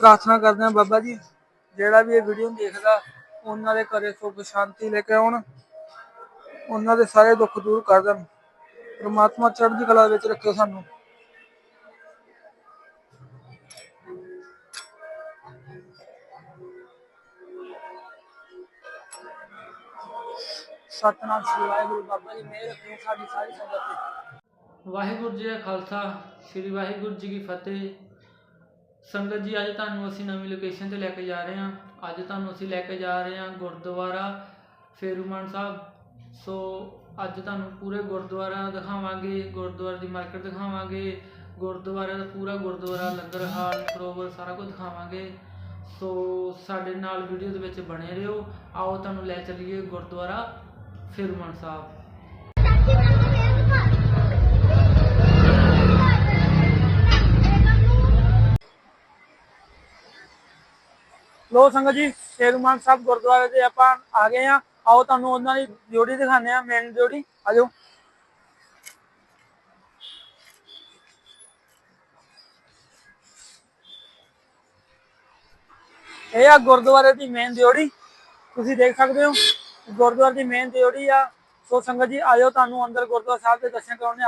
ਪ੍ਰਾਰਥਨਾ ਕਰਦੇ ਹਾਂ ਬਾਬਾ ਜੀ, ਜਿਹੜਾ ਵੀ ਇਹ ਵੀਡੀਓ ਦੇਖਦਾ, ਉਹਨਾਂ ਦੇ ਘਰੇ ਸੁੱਖ ਸ਼ਾਂਤੀ ਲੈ ਕੇ ਆਉਣ, ਉਹਨਾਂ ਦੇ ਸਾਰੇ ਦੁੱਖ ਦੂਰ ਕਰ ਦੇਣ। ਪ੍ਰਮਾਤਮਾ ਚੜ੍ਹਦੀ ਕਲਾ ਵਿੱਚ ਰੱਖੇ ਸਾਨੂੰ। ਸਤਨਾਮ ਸ੍ਰੀ ਵਾਹਿਗੁਰੂ, ਬਾਬਾ ਜੀ ਮਿਹਰ ਰੱਖੋ ਸਾਡੀ ਸਾਰੀ ਸੰਗਤ ਵਾਹਿਗੁਰੂ ਜੀ ਕਾ ਖਾਲਸਾ, ਸ੍ਰੀ ਵਾਹਿਗੁਰੂ ਜੀ ਕੀ ਫਤਿਹ। ਸੰਗਤ ਜੀ, ਅੱਜ ਤੁਹਾਨੂੰ ਅਸੀਂ ਨਵੀਂ ਲੋਕੇਸ਼ਨ ਤੇ ਲੈ ਕੇ ਜਾ ਰਹੇ ਹਾਂ। ਅੱਜ ਤੁਹਾਨੂੰ ਅਸੀਂ ਲੈ ਕੇ ਜਾ ਰਹੇ ਹਾਂ ਗੁਰਦੁਆਰਾ ਫੇਰੂਮਾਨ ਸਾਹਿਬ। ਸੋ ਅੱਜ ਤੁਹਾਨੂੰ ਪੂਰੇ ਗੁਰਦੁਆਰਾ ਦਿਖਾਵਾਂਗੇ, ਗੁਰਦੁਆਰੇ ਦੀ ਮਾਰਕੀਟ ਦਿਖਾਵਾਂਗੇ, ਗੁਰਦੁਆਰੇ ਦਾ ਪੂਰਾ ਗੁਰਦੁਆਰਾ, ਲੰਗਰ ਹਾਲ, ਸਰੋਵਰ ਸਾਰਾ ਕੁਝ ਦਿਖਾਵਾਂਗੇ। ਸੋ ਸਾਡੇ ਨਾਲ ਵੀਡੀਓ ਦੇ ਵਿੱਚ ਬਣੇ ਰਹੋ। ਆਓ ਤੁਹਾਨੂੰ ਲੈ ਚੱਲੀਏ ਗੁਰਦੁਆਰਾ ਫੇਰੂਮਾਨ ਸਾਹਿਬ। ਲੋ ਸੰਗਤ ਜੀ ਸ਼ੇਰੂਮਾਨ ਸਾਹਿਬ ਗੁਰਦੁਆਰੇ ਤੇ ਆਪਾਂ ਆ ਗਏ ਆ ਆਓ ਤੁਹਾਨੂੰ ਉਹਨਾਂ ਦੀ ਡਿਊਟੀ ਦਿਖਾਉਂਦੇ ਆ ਮੇਨ ਡਿਊਟੀ। ਆਜੋ ਇਹ ਆ ਗੁਰਦੁਆਰੇ ਦੀ ਮੇਨ ਡਿਊਟੀ। ਤੁਸੀਂ ਦੇਖ ਸਕਦੇ ਹੋ, ਗੁਰਦੁਆਰੇ ਦੀ ਮੇਨ ਡਿਊਟੀ ਆ। ਸੋ ਸੰਗਤ ਜੀ ਆਇਓ ਤੁਹਾਨੂੰ ਅੰਦਰ ਗੁਰਦੁਆਰਾ ਸਾਹਿਬ ਦੇ ਦਰਸ਼ਨ ਕਰਾਉਣੇ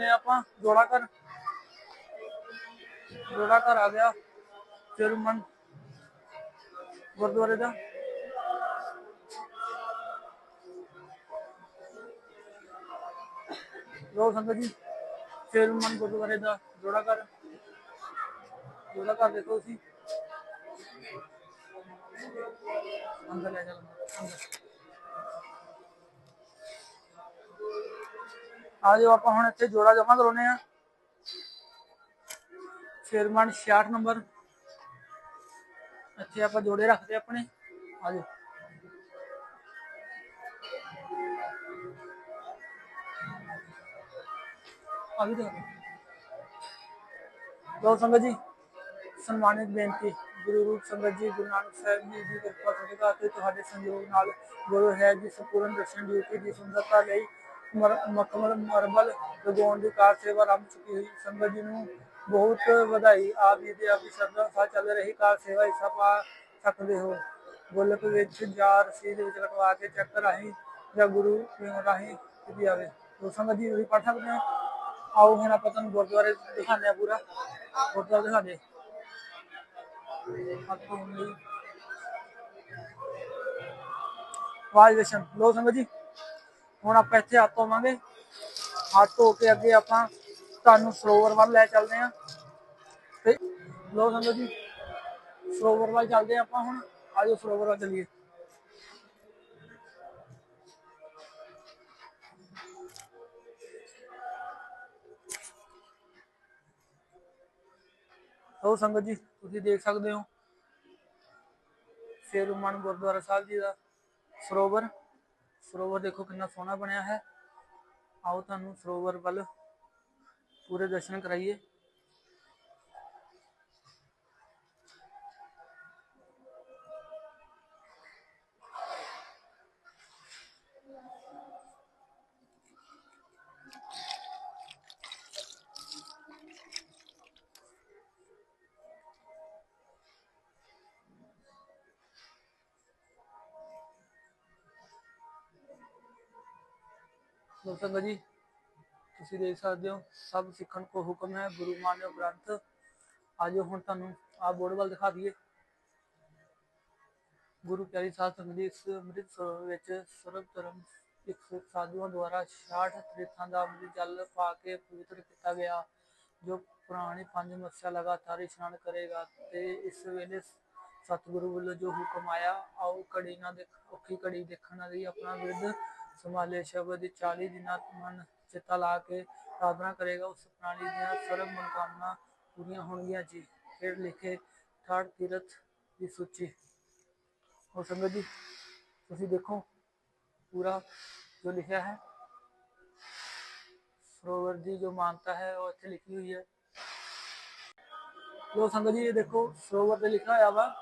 ਆਜੋ ਨੇ ਆਪਾਂ, ਜੋੜਾ ਕਰ ਜੋੜਾ ਘਰ ਆ ਗਿਆ ਚਿਰਮਨ ਗੁਰਦੁਆਰੇ ਦਾ। ਲੋ ਸੰਗਤ ਜੀ ਚਿਰਮਨ ਗੁਰਦੁਆਰੇ ਦਾ ਜੋੜਾ ਘਰ। ਜੋੜਾ ਘਰ ਦੇਖੋ ਤੁਸੀਂ। ਅੰਦਰ ਲੈ ਜਾ ਅੰਦਰ। ਆ ਜਾਓ, ਆਪਾਂ ਹੁਣ ਇੱਥੇ ਜੋੜਾ ਜਮਾ ਕਰਾਉਨੇ ਆ ਸ਼ੇਰਮਨ 66 ਨੰਬਰ। ਇੱਥੇ ਆਪਾਂ ਜੋੜੇ ਰੱਖਦੇ ਆਪਣੇ। ਆ ਜਾਓ। ਆ ਵੀ ਦੇਖੋ। ਲੋ ਸੰਗਤ ਜੀ, ਸਨਮਾਨਿਤ ਬੇਨਤੀ। ਗੁਰੂ ਰੂਪ ਸੰਗਤ ਜੀ, ਗੁਰੂ ਨਾਨਕ ਸਾਹਿਬ ਜੀ ਦੀ ਕਿਰਪਾ ਸਦਕਾ ਤੇ ਤੁਹਾਡੇ ਸੰਯੋਗ ਨਾਲ ਗੁਰੂ ਹੈ ਜੀ, ਸੰਪੂਰਨ ਦਰਸ਼ਨ ਡਿਊਟੀ ਦੀ ਸੁੰਦਰਤਾ ਲਈ ਮਰ- ਮਰਬਲ ਲਗਾਉਣ ਦੀ ਕਾਰ ਸੇਵਾ ਆਰੰਭ ਚੁੱਕੀ ਹੋਈ। ਸੰਗਤ ਜੀ ਨੂੰ ਬਹੁਤ ਵਧਾਈ। ਆਪ ਜੀ ਦੇ ਆਪ ਦੀ ਸਰਦਾ ਚੱਲ ਰਹੀ ਕਾਰ ਸੇਵਾ ਹਿੱਸਾ ਪਾ ਸਕਦੇ ਹੋ। ਗੋਲਕ ਵਿੱਚ ਜਾਂ ਰਸੀਦ ਵਿੱਚ ਕਟਵਾ ਕੇ ਚੈੱਕ ਰਾਹੀਂ ਜਾਂ ਗੁਰੂ ਪਿਓ ਰਾਹੀਂ ਕੀਤੀ ਜਾਵੇ। ਤੋ ਸੰਗਤ ਜੀ ਵੀ ਪੜ ਸਕਦੇ ਹੋ? ਆਓ ਹੁਣ ਆਪਾਂ ਤੁਹਾਨੂੰ ਗੁਰਦੁਆਰੇ ਦਿਖਾਉਂਦੇ ਆ ਪੂਰਾ। ਗੁਰਦੁਆਰਾ ਦਿਖਾਉਂਦੇ ਆਪਾਂ ਹੁਣ ਲੋ ਸੰਗਤ ਜੀ। ਹੁਣ ਆਪਾਂ ਇੱਥੇ ਹੱਥ ਧੋਵਾਂਗੇ। ਹੱਥ ਧੋ ਕੇ ਅੱਗੇ ਆਪਾਂ ਤੁਹਾਨੂੰ ਸਰੋਵਰ ਵੱਲ ਲੈ ਚੱਲਦੇ ਆਂ। ਤੇ ਲੋ ਸੰਗਤ ਜੀ, ਸਰੋਵਰ ਵੱਲ ਚੱਲਦੇ ਆਂ ਆਪਾਂ ਹੁਣ। ਆਜੋ ਸਰੋਵਰ ਵੱਲ ਚੱਲੀਏ। ਲੋ ਸੰਗਤ ਜੀ, ਤੁਸੀਂ ਦੇਖ ਸਕਦੇ ਹੋ। ਸ਼ੇਰੂਮਨ ਗੁਰਦੁਆਰਾ ਸਾਹਿਬ ਜੀ ਦਾ ਸਰੋਵਰ। ਸਰੋਵਰ ਦੇਖੋ ਕਿੰਨਾ ਸੋਹਣਾ ਬਣਿਆ ਹੈ। ਆਓ ਤੁਹਾਨੂੰ ਸਰੋਵਰ ਵੱਲ ਪੂਰੇ ਦਰਸ਼ਨ ਕਰਾਈਏ। ਲੋ ਜੀ, ਤੁਸੀਂ ਦੇਖ ਸਕਦੇ ਹੋ, ਸਭ ਸਿੱਖਣ ਕੋ ਹੁਕਮ ਹੈ, ਗੁਰੂ ਮਾਨਿਓ ਗ੍ਰੰਥ। ਆਜੋ ਹੁਣ ਤੁਹਾਨੂੰ ਆ ਬੋਰਡ ਵੱਲ ਦਿਖਾ ਦਈਏ। ਗੁਰੂ ਪਿਆਰੀ ਸਾਧ ਸੰਗਤ ਜੀ, ਇਸ ਅੰਮ੍ਰਿਤ ਸਰੋਵਰ ਵਿੱਚ ਸਰਬ ਧਰਮ ਸਿੱਖ ਸਾਧੂਆਂ ਦੁਆਰਾ 66 ਤੀਰਥਾਂ ਦਾ ਅੰਮ੍ਰਿਤ ਜਲ ਪਾ ਕੇ ਪਵਿੱਤਰ ਕੀਤਾ ਗਿਆ, ਜੋ ਪੁਰਾਣੇ ਪੰਜ ਮੱਸਿਆ ਲਗਾਤਾਰ ਇਸ਼ਨਾਨ ਕਰੇਗਾ ਤੇ ਇਸ ਵੇਲੇ ਸਤਿਗੁਰੂ ਵੱਲੋਂ ਜੋ ਹੁਕਮ ਆਇਆ, ਆਓ ਘੜੀ ਨਾ ਦੇਖ, ਔਖੀ ਘੜੀ ਦੇਖਣ ਲਈ ਆਪਣਾ ਵਿਰਧ ਸੰਭਾਲੇ ਸ਼ਬਦ 40 ਦਿਨਾਂ ਮਨ ਚਿੱਤਾ ਲਾ ਕੇ ਸਾਧਨਾ ਕਰੇਗਾ ਉਸ ਪ੍ਰਾਣੀ ਦੀਆਂ ਸਰਬ ਮਨੋਕਾਮਨਾ ਪੂਰੀਆਂ ਹੋਣਗੀਆਂ ਜੀ ਫਿਰ ਲਿਖੇ ਥਰਡ ਤੀਰਥ ਦੀ ਸੂਚੀ ਹੋ ਸੰਗਤ ਜੀ ਤੁਸੀਂ ਦੇਖੋ ਪੂਰਾ ਜੋ ਲਿਖਿਆ ਹੈ ਸਰੋਵਰ ਦੀ ਜੋ ਮਾਨਤਾ ਹੈ ਉਹ ਇੱਥੇ ਲਿਖੀ ਹੋਈ ਹੈ ਲੋ ਸੰਗਤ ਜੀ ਇਹ ਦੇਖੋ ਸਰੋਵਰ ਤੇ ਲਿਖਿਆ ਹੋਇਆ ਵਾ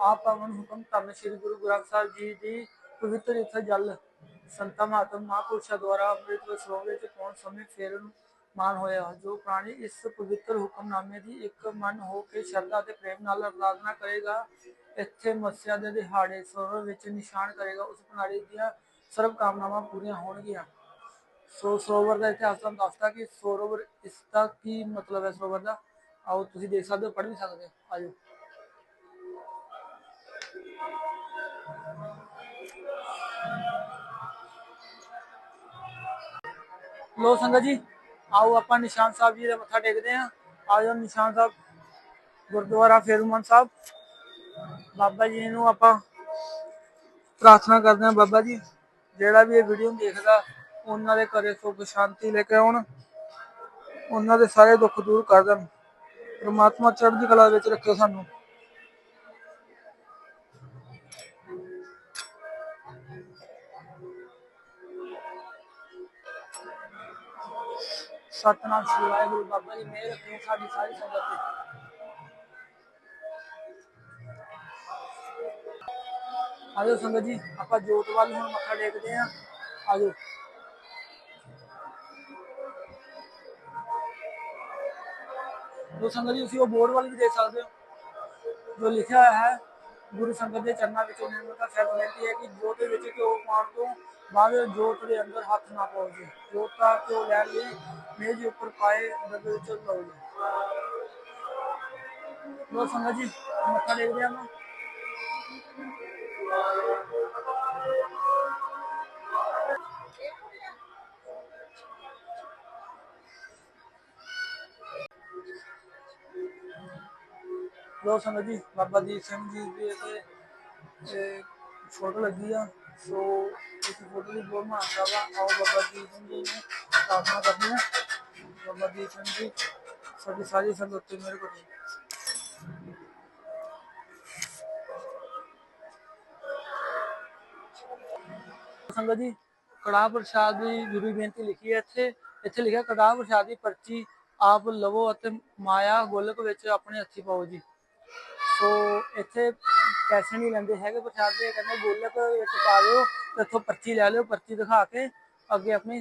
ਆਪ ਪਾਵਨ ਹੁਕਮ ਧੰਨ ਸ੍ਰੀ ਗੁਰੂ ਗ੍ਰੰਥ ਸਾਹਿਬ ਜੀ ਦੀ ਪਵਿੱਤਰ ਇੱਥੇ ਜਲ ਸੰਤਾਂ ਮਹਾਤਮ ਮਹਾਂਪੁਰਸ਼ਾਂ ਦੁਆਰਾ ਅੰਮ੍ਰਿਤ ਸਰੋਵਰ ਵਿੱਚ ਪਾਉਣ ਸਮੇਂ ਫੇਰਨ ਮਾਨ ਹੋਇਆ, ਜੋ ਪ੍ਰਾਣੀ ਇਸ ਪਵਿੱਤਰ ਹੁਕਮਨਾਮੇ ਦੀ ਇੱਕ ਮਨ ਹੋ ਕੇ ਸ਼ਰਧਾ ਤੇ ਪ੍ਰੇਮ ਨਾਲ ਅਰਾਧਨਾ ਕਰੇਗਾ, ਇੱਥੇ ਮੱਸਿਆ ਦੇ ਦਿਹਾੜੇ ਸਰੋਵਰ ਵਿੱਚ ਨਿਸ਼ਾਨ ਕਰੇਗਾ, ਉਸ ਪ੍ਰਾਣੀ ਦੀਆਂ ਸਰਬ ਕਾਮਨਾਵਾਂ ਪੂਰੀਆਂ ਹੋਣਗੀਆਂ। ਸੋ ਸਰੋਵਰ ਦਾ ਇਤਿਹਾਸ ਤੁਹਾਨੂੰ ਦੱਸਦਾ ਕਿ ਸਰੋਵਰ ਇਸ ਦਾ ਕੀ ਮਤਲਬ ਹੈ ਸਰੋਵਰ ਦਾ? ਆਓ, ਤੁਸੀਂ ਦੇਖ ਸਕਦੇ ਹੋ, ਪੜ੍ਹ ਵੀ ਸਕਦੇ ਹੋ। ਆਜੋ। ਲੋ ਸੰਗਤ ਜੀ, ਆਓ ਆਪਾਂ ਨਿਸ਼ਾਨ ਸਾਹਿਬ ਜੀ ਦਾ ਮੱਥਾ ਟੇਕਦੇ ਹਾਂ। ਆਜੋ ਨਿਸ਼ਾਨ ਸਾਹਿਬ, ਗੁਰਦੁਆਰਾ ਫੇਰੂਮਨ ਸਾਹਿਬ। ਬਾਬਾ ਜੀ ਨੂੰ ਆਪਾਂ ਪ੍ਰਾਰਥਨਾ ਕਰਦੇ ਹਾਂ ਬਾਬਾ ਜੀ, ਜਿਹੜਾ ਵੀ ਇਹ ਵੀਡੀਓ ਦੇਖਦਾ, ਉਹਨਾਂ ਦੇ ਘਰੇ ਸੁੱਖ ਸ਼ਾਂਤੀ ਲੈ ਕੇ ਆਉਣ, ਉਹਨਾਂ ਦੇ ਸਾਰੇ ਦੁੱਖ ਦੂਰ ਕਰ ਦੇਣ। ਪ੍ਰਮਾਤਮਾ ਚੜ੍ਹਦੀ ਕਲਾ ਵਿੱਚ ਰੱਖੇ ਸਾਨੂੰ। ਸਤਨਾਮ ਸ੍ਰੀ ਵਾਹਿਗੁਰੂ ਬਾਬਾ ਜੀ ਮਿਹਰ ਰੱਖੋ ਸਾਡੀ ਸਾਰੀ ਸੰਗਤ ਤੇ ਆਜੋ ਸੰਗਤ ਜੀ ਆਪਾਂ ਜੋਤ ਵੱਲ ਹੁਣ ਮੱਥਾ ਟੇਕਦੇ ਆਂ ਆਜੋ ਲੋ ਸੰਗਤ ਜੀ ਤੁਸੀਂ ਉਹ ਬੋਰਡ ਵੱਲ ਵੀ ਦੇਖ ਸਕਦੇ ਹੋ ਜੋ ਲਿਖਿਆ ਹੋਇਆ ਹੈ ਗੁਰੂ ਸੰਗਤ ਦੇ ਚਰਨਾਂ ਵਿੱਚ ਨਿਰਮਲਤਾ ਸਾਹਿਬ ਬੇਨਤੀ ਹੈ ਕਿ ਜੋਤ ਦੇ ਵਿੱਚ ਘਿਓ ਪਾਉਣ ਤੋਂ ਬਾਅਦ ਜੋਤ ਦੇ ਅੰਦਰ ਹੱਥ ਨਾ ਪਾਓ ਜੀ। ਜੋਤ ਦਾ ਘਿਓ ਲੈਣ ਲਈ, ਮੇਜ਼ ਉੱਪਰ ਪਾਏ ਡੱਬੇ ਵਿੱਚ ਲਾਓ ਜੀ। ਲੋ ਸੰਗਤ ਜੀ, ਮੱਥਾ ਟੇਕਦੇ ਆਂ ਲੋ ਸੰਗਤ ਜੀ, ਬਾਬਾ ਦੀਪ ਸਿੰਘ ਜੀ ਦੀ ਇੱਥੇ ਫੋਟੋ ਲੱਗੀ ਆ। ਸੋ ਇਸ ਫੋਟੋ ਦੀ ਬਹੁਤ ਮਹਾਨਤਾ ਵਾ। ਆਓ ਬਾਬਾ ਦੀਪ ਸਿੰਘ ਜੀ ਨੂੰ ਪ੍ਰਾਰਥਨਾ ਕਰਦੇ ਹਾਂ ਬਾਬਾ ਦੀਪ ਸਿੰਘ ਜੀ, ਸਾਡੀ ਸਾਰੀ ਸੰਗਤ ਤੇ ਮੇਰੇ ਕੋਲ ਸੰਗਤ ਜੀ, ਕੜਾਹ ਪ੍ਰਸ਼ਾਦ ਦੀ ਜ਼ਰੂਰੀ ਬੇਨਤੀ ਲਿਖੀ ਹੈ ਇੱਥੇ। ਇੱਥੇ ਲਿਖਿਆ, ਕੜਾਹ ਪ੍ਰਸ਼ਾਦ ਦੀ ਪਰਚੀ ਆਪ ਲਵੋ ਅਤੇ ਮਾਇਆ ਗੋਲਕ ਵਿੱਚ ਆਪਣੇ ਹੱਥੀ ਪਾਓ ਜੀ। ਸੋ ਇੱਥੇ ਪੈਸੇ ਨਹੀਂ ਲੈਂਦੇ ਹੈਗੇ ਪ੍ਰਸ਼ਾਦ ਦੇ ਕਹਿੰਦੇ ਗੋਲਕ ਵਿੱਚ ਪਾ ਦਿਓ ਤੇ ਇੱਥੋਂ ਪਰਚੀ ਲੈ ਲਿਓ, ਪਰਚੀ ਦਿਖਾ ਕੇ ਅੱਗੇ ਆਪਣੀ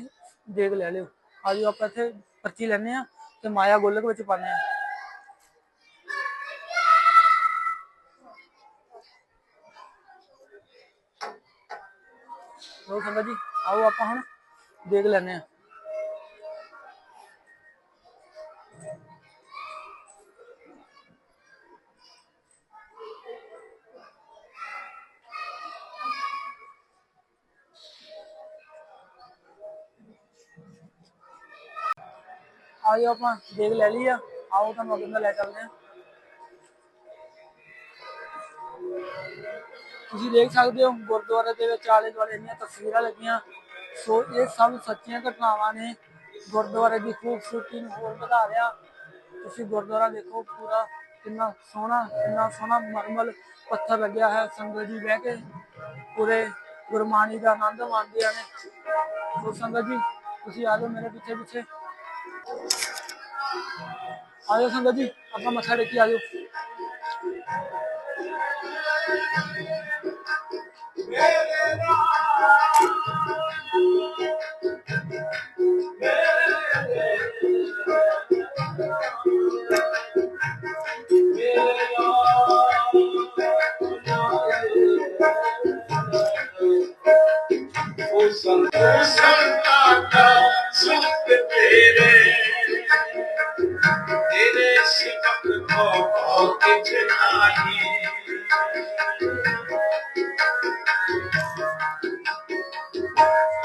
ਦੇਗ ਲੈ ਲਿਓ। ਆਜੋ ਆਪਾਂ ਇੱਥੇ ਪਰਚੀ ਲੈਣੇ ਆ ਤੇ ਮਾਇਆ ਗੋਲਕ ਵਿੱਚ ਪਾਣੇ ਆ ਲੋ ਸੰਗਤ ਜੀ, ਆਓ ਆਪਾਂ ਹੁਣ ਦੇਖ ਲੈਣੇ ਆ ਆ ਜਾਓ ਆਪਾਂ, ਦੇਖ ਲੈ ਲਈ ਆ। ਆਓ ਤੁਹਾਨੂੰ ਅੱਗੇ ਨਾਲ ਲੈ ਚੱਲਦੇ ਆ। ਤੁਸੀਂ ਦੇਖ ਸਕਦੇ ਹੋ, ਗੁਰਦੁਆਰੇ ਦੇ ਵਿੱਚ ਆਲੇ ਦੁਆਲੇ ਇੰਨੀਆਂ ਤਸਵੀਰਾਂ ਲੱਗੀਆਂ। ਸੋ ਇਹ ਸਭ ਸੱਚੀਆਂ ਘਟਨਾਵਾਂ ਨੇ। ਗੁਰਦੁਆਰੇ ਦੀ ਖੂਬਸੂਰਤੀ ਨੂੰ ਹੋਰ ਵਧਾ ਰਿਹਾ। ਤੁਸੀਂ ਗੁਰਦੁਆਰਾ ਦੇਖੋ ਪੂਰਾ, ਕਿੰਨਾ ਸੋਹਣਾ ਕਿੰਨਾ ਸੋਹਣਾ ਮਰਮਲ ਪੱਥਰ ਲੱਗਿਆ ਹੈ ਸੰਗਤ ਜੀ ਬਹਿ ਕੇ। ਪੂਰੇ ਗੁਰਬਾਣੀ ਦਾ ਆਨੰਦ ਮਾਣਦੇ ਨੇ। ਸੋ ਸੰਗਤ ਜੀ, ਤੁਸੀਂ ਆ ਜਾਓ ਮੇਰੇ ਪਿੱਛੇ ਪਿੱਛੇ ਆ ਸੰਗਤ ਜੀ ਆਪਾਂ ਮੱਥਾ ਟੇਕੀ ਆ ਜਾਓ को और कुछ नहीं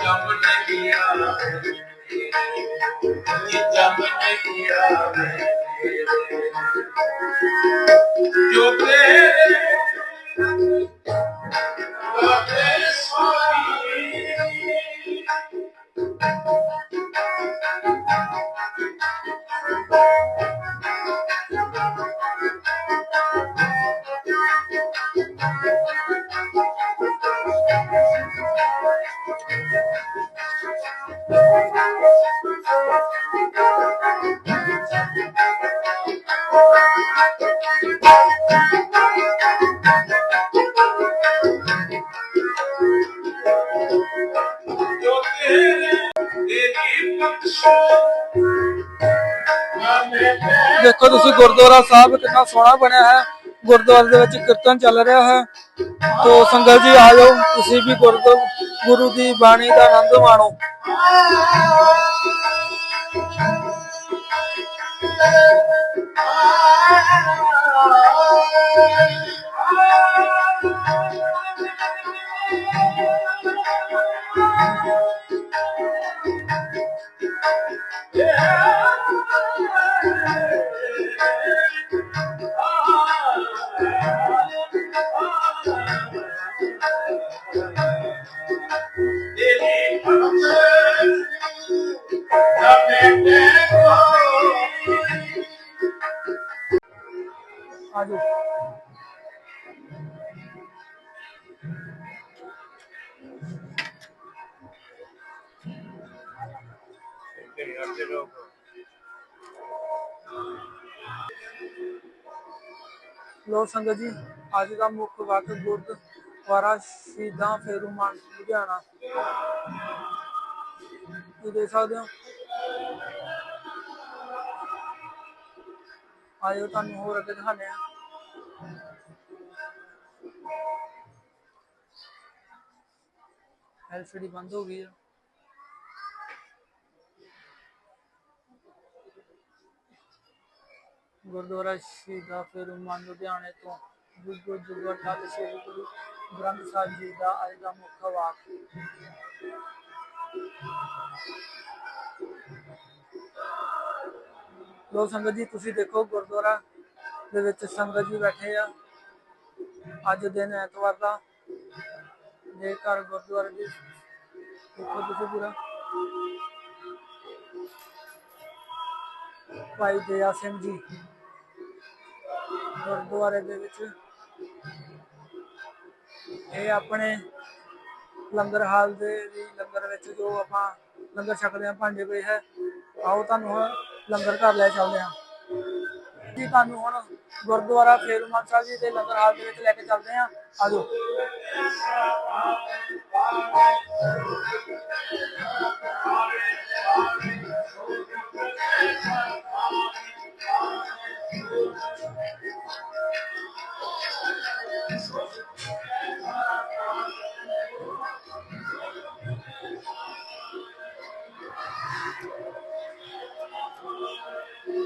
जम नहीं आवे ये जम नहीं आवे जो तेरे बाबे स्वामी ਤੁਸੀਂ ਗੁਰਦੁਆਰਾ ਸਾਹਿਬ ਕਿੰਨਾ ਸੋਹਣਾ ਬਣਿਆ ਹੈ। ਗੁਰਦੁਆਰੇ ਦੇ ਵਿੱਚ ਕੀਰਤਨ ਚੱਲ ਰਿਹਾ ਹੈ। ਤੋ ਸੰਗਤ ਜੀ ਆ ਜਾਓ। ਤੁਸੀਂ ਵੀ ਗੁਰਦੁ, ਗੁਰੂ ਦੀ ਬਾਣੀ ਦਾ ਆਨੰਦ ਮਾਣੋ। ਤੇਰੇ Yeah. ਸੰਗਤ ਜੀ, ਅੱਜ ਦਾ ਮੁੱਖ ਵਾਕ ਗੁਰਦੁਆਰਾ ਸ਼ਹੀਦਾਂ ਫੇਰੂਮਾਨ ਲੁਧਿਆਣਾ। ਤੁਸੀਂ ਦੇਖ ਸਕਦੇ ਹੋ। ਆਇਓ ਤੁਹਾਨੂੰ ਹੋਰ ਅੱਗੇ ਦਿਖਾਣੇ ਆ ਐਲਸੀਡੀ ਬੰਦ ਹੋ ਗਈ ਆ। ਗੁਰਦੁਆਰਾ ਸ਼ਹੀਦਾਂ ਫੇਰੂਮਾਨ ਲੁਧਿਆਣੇ ਤੋਂ ਜੁਗੋ ਜੁਗੋ ਠਾਲ ਸ੍ਰੀ ਗੁਰੂ ਗ੍ਰੰਥ ਸਾਹਿਬ ਜੀ ਦਾ ਅੱਜ ਦਾ ਮੁੱਖ ਵਾਕ। ਲੋ ਸੰਗਤ ਜੀ, ਤੁਸੀਂ ਦੇਖੋ ਗੁਰਦੁਆਰਾ ਦੇ ਵਿੱਚ ਸੰਗਤ ਜੀ ਬੈਠੇ ਆ। ਅੱਜ ਦਿਨ ਐਤਵਾਰ ਦਾ। ਜੇ ਘਰ ਗੁਰਦੁਆਰੇ ਦੀ ਦੇਖੋ ਤੁਸੀਂ ਪੂਰਾ। ਭਾਈ ਦਇਆ ਸਿੰਘ ਜੀ ਗੁਰਦੁਆਰੇ ਦੇ ਵਿੱਚ। ਇਹ ਆਪਣੇ ਲੰਗਰ ਹਾਲ ਦੇ ਵੀ ਲੰਗਰ ਵਿੱਚ ਜੋ ਆਪਾਂ ਲੰਗਰ ਛਕਦੇ ਆ ਭਾਂਡੇ ਪਏ ਹੈ, ਆਓ ਤੁਹਾਨੂੰ ਹੁਣ ਲੰਗਰ ਘਰ ਲੈ ਚੱਲਦੇ ਹਾਂ। ਜੀ, ਤੁਹਾਨੂੰ ਹੁਣ ਗੁਰਦੁਆਰਾ ਫੇਰੂਮਾਨ ਸਾਹਿਬ ਜੀ ਦੇ ਲੰਗਰ ਹਾਲ ਦੇ ਵਿੱਚ ਲੈ ਕੇ ਚੱਲਦੇ ਹਾਂ। ਆਜੋ। ਲੋ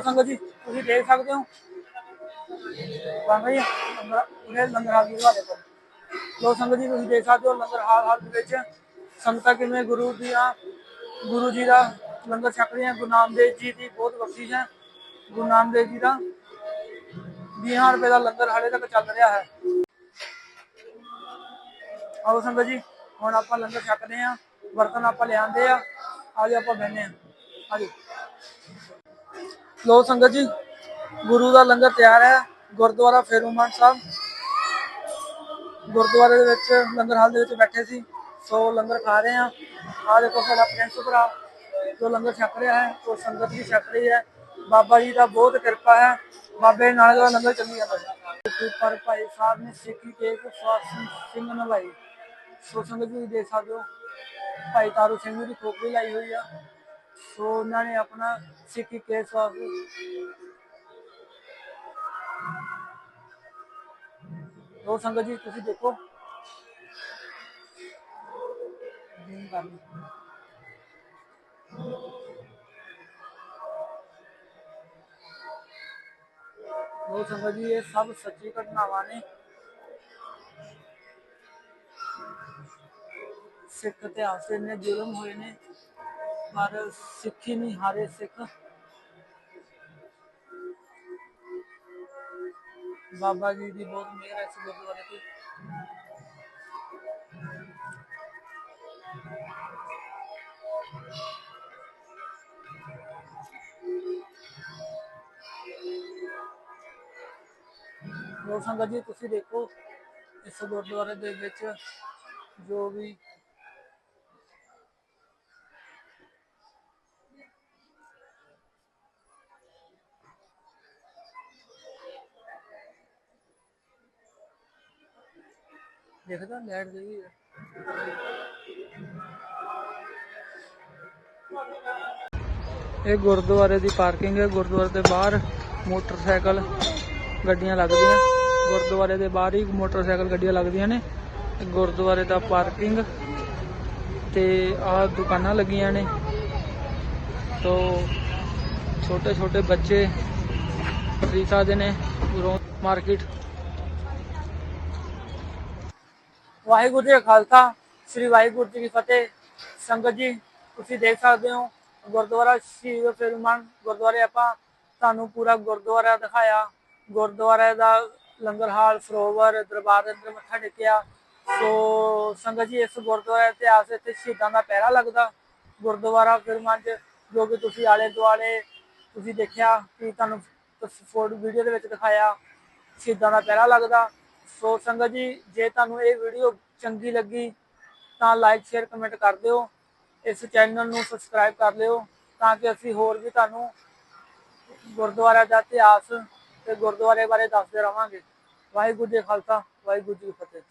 ਸੰਗਤ ਜੀ ਤੁਸੀਂ ਦੇਖ ਸਕਦੇ ਹੋ ਬਣ ਰਹੀ ਹੈ ਲੰਗਰ ਉਹਨੇ ਲੰਗਰ ਹਾਲ ਦੀ ਹਵਾਲੇ ਪਰ ਲੋ ਸੰਗਤ ਜੀ ਤੁਸੀਂ ਦੇਖ ਸਕਦੇ ਹੋ ਲੰਗਰ ਹਾਲ ਹਾਲ ਦੇ ਵਿੱਚ ਸੰਗਤਾਂ ਕਿਵੇਂ ਗੁਰੂ ਦੀਆਂ ਗੁਰੂ ਜੀ ਦਾ ਲੰਗਰ ਛਕ ਰਹੀਆਂ ਗੁਰੂ ਨਾਮਦੇਵ ਜੀ ਦੀ ਬਹੁਤ ਬਖਸ਼ਿਸ਼ ਹੈ ਗੁਰੂ ਨਾਨਕ ਦੇਵ ਜੀ ਦਾ। 20 ਰੁਪਏ ਦਾ ਲੰਗਰ ਹਾਲੇ ਤੱਕ ਚੱਲ ਰਿਹਾ ਹੈ। ਆਓ ਸੰਗਤ ਜੀ, ਹੁਣ ਆਪਾਂ ਲੰਗਰ ਛਕਦੇ ਆ ਬਰਤਨ ਆਪਾਂ ਲਿਆਂਦੇ ਆ ਅੱਜ ਆਪਾਂ ਬਹਿਨੇ ਆ ਆਜੋ ਲੋ ਸੰਗਤ ਜੀ, ਗੁਰੂ ਦਾ ਲੰਗਰ ਤਿਆਰ ਹੈ, ਗੁਰਦੁਆਰਾ ਫੇਰੂਮਾਨ ਸਾਹਿਬ। ਗੁਰਦੁਆਰੇ ਦੇ ਵਿੱਚ, ਲੰਗਰ ਹਾਲ ਦੇ ਵਿੱਚ ਬੈਠੇ ਸੀ, ਸੋ ਲੰਗਰ ਖਾ ਰਹੇ ਆ ਆ ਦੇਖੋ ਸਾਡਾ ਪ੍ਰਿੰਸ ਭਰਾ, ਜੋ ਲੰਗਰ ਛਕ ਰਿਹਾ ਹੈ, ਉਹ ਸੰਗਤ ਵੀ ਛਕ ਰਹੀ ਹੈ। ਬਾਬਾ ਜੀ ਦਾ ਬਹੁਤ ਕਿਰਪਾ ਹੈ। ਬਾਬੇ ਨਾਲ ਦਾ ਲੰਗਰ ਚੱਲੀ ਜਾਂਦਾ ਹੈ ਪਰ ਭਾਈ ਸਾਹਿਬ ਨੇ ਸਿੱਖੀ ਕੇ ਸਵਾਸ ਸਿੰਘ ਨਵਾਈ ਸੋ ਸੰਗਤ ਜੀ ਦੇਖ ਸਕਦੇ ਹੋ, ਭਾਈ ਤਾਰੂ ਸਿੰਘ ਦੀ ਖੋਪੜੀ ਲਾਈ ਹੋਈ ਆ। ਸੋ ਉਹਨਾਂ ਨੇ ਆਪਣਾ ਸਿੱਖੀ ਕੇ ਵਾਸਤੇ ਲੋ ਸੰਗਤ ਜੀ, ਤੁਸੀਂ ਦੇਖੋ। ਜ਼ੂਮ ਕਰ ਲਓ। ਲੋ ਸੰਗਤ ਜੀ, ਇਹ ਸਭ ਸੱਚੀ ਘਟਨਾਵਾਂ ਨੇ। ਸਿੱਖ ਇਤਿਹਾਸ ਤੇ ਇੰਨੇ ਜ਼ੁਲਮ ਹੋਏ ਨੇ, ਪਰ ਸਿੱਖੀ ਨਹੀਂ ਹਾਰੇ ਸਿੱਖ। ਬਾਬਾ ਜੀ ਦੀ ਬਹੁਤ ਮਿਹਰ ਹੈ ਇਸ ਗੁਰਦੁਆਰੇ ਤੇ। ਜੋ ਸੰਗਤ ਜੀ, ਤੁਸੀਂ ਦੇਖੋ ਇਸ ਗੁਰਦੁਆਰੇ ਦੇ ਵਿੱਚ ਜੋ ਵੀ ਦੇਖਦਾ ਲੈਟ ਗਈ ਇਹ ਗੁਰਦੁਆਰੇ ਦੀ ਪਾਰਕਿੰਗ ਹੈ। ਗੁਰਦੁਆਰੇ ਦੇ ਬਾਹਰ ਮੋਟਰਸਾਈਕਲ ਗੱਡੀਆਂ ਲੱਗਦੀਆਂ। ਗੁਰਦੁਆਰੇ ਦੇ ਬਾਹਰ ਹੀ ਮੋਟਰਸਾਈਕਲ ਗੱਡੀਆਂ ਲੱਗਦੀਆਂ ਨੇ। ਗੁਰਦੁਆਰੇ ਦਾ ਪਾਰਕਿੰਗ ਤੇ ਆਹ ਦੁਕਾਨਾਂ ਲੱਗੀਆਂ ਨੇ। ਤੋ ਛੋਟੇ ਛੋਟੇ ਬੱਚੇ ਖਰੀਦ ਸਕਦੇ ਨੇ ਮਾਰਕੀਟ। ਵਾਹਿਗੁਰੂ ਜੀ ਕਾ ਖਾਲਸਾ, ਸ੍ਰੀ ਵਾਹਿਗੁਰੂ ਜੀ ਕੀ ਫਤਿਹ। ਸੰਗਤ ਜੀ, ਤੁਸੀਂ ਦੇਖ ਸਕਦੇ ਹੋ, ਗੁਰਦੁਆਰਾ ਸ਼ਹੀਦ ਫਿਰਮਾਨ ਗੁਰਦੁਆਰੇ ਆਪਾਂ ਤੁਹਾਨੂੰ ਪੂਰਾ ਗੁਰਦੁਆਰਾ ਦਿਖਾਇਆ। ਗੁਰਦੁਆਰੇ ਦਾ ਲੰਗਰ ਹਾਲ, ਸਰੋਵਰ, ਦਰਬਾਰ ਦੇ ਅੰਦਰ ਮੱਥਾ ਟੇਕਿਆ। ਸੋ ਸੰਗਤ ਜੀ, ਇਸ ਗੁਰਦੁਆਰੇ ਦੇ ਇਤਿਹਾਸ ਇੱਥੇ ਸ਼ਹੀਦਾਂ ਦਾ ਪਹਿਰਾ ਲੱਗਦਾ। ਗੁਰਦੁਆਰਾ ਫਿਰਮਾਨ ਚ ਜੋ ਕਿ ਤੁਸੀਂ ਆਲੇ ਦੁਆਲੇ ਤੁਸੀਂ ਦੇਖਿਆ ਕਿ ਤੁਹਾਨੂੰ ਫੋਟੋ, ਵੀਡੀਓ ਦੇ ਵਿੱਚ ਦਿਖਾਇਆ, ਸ਼ਹੀਦਾਂ ਦਾ ਪਹਿਰਾ ਲੱਗਦਾ। ਸੋ ਸੰਗਤ ਜੀ, ਜੇ ਤੁਹਾਨੂੰ ਇਹ ਵੀਡੀਓ ਚੰਗੀ ਲੱਗੀ, ਤਾਂ ਲਾਈਕ ਸ਼ੇਅਰ ਕਮੈਂਟ ਕਰ ਦਿਓ। ਇਸ ਚੈਨਲ ਨੂੰ ਸਬਸਕ੍ਰਾਈਬ ਕਰ ਲਿਓ, ਤਾਂ ਕਿ ਅਸੀਂ ਹੋਰ ਵੀ ਤੁਹਾਨੂੰ ਗੁਰਦੁਆਰਾ ਦਾ ਇਤਿਹਾਸ ਤੇ ਗੁਰਦੁਆਰੇ ਬਾਰੇ ਦੱਸਦੇ ਰਵਾਂਗੇ। ਵਾਹਿਗੁਰੂ ਜੀ ਖਾਲਸਾ ਵਾਹਿਗੁਰੂ ਜੀ ਫਤਿਹ।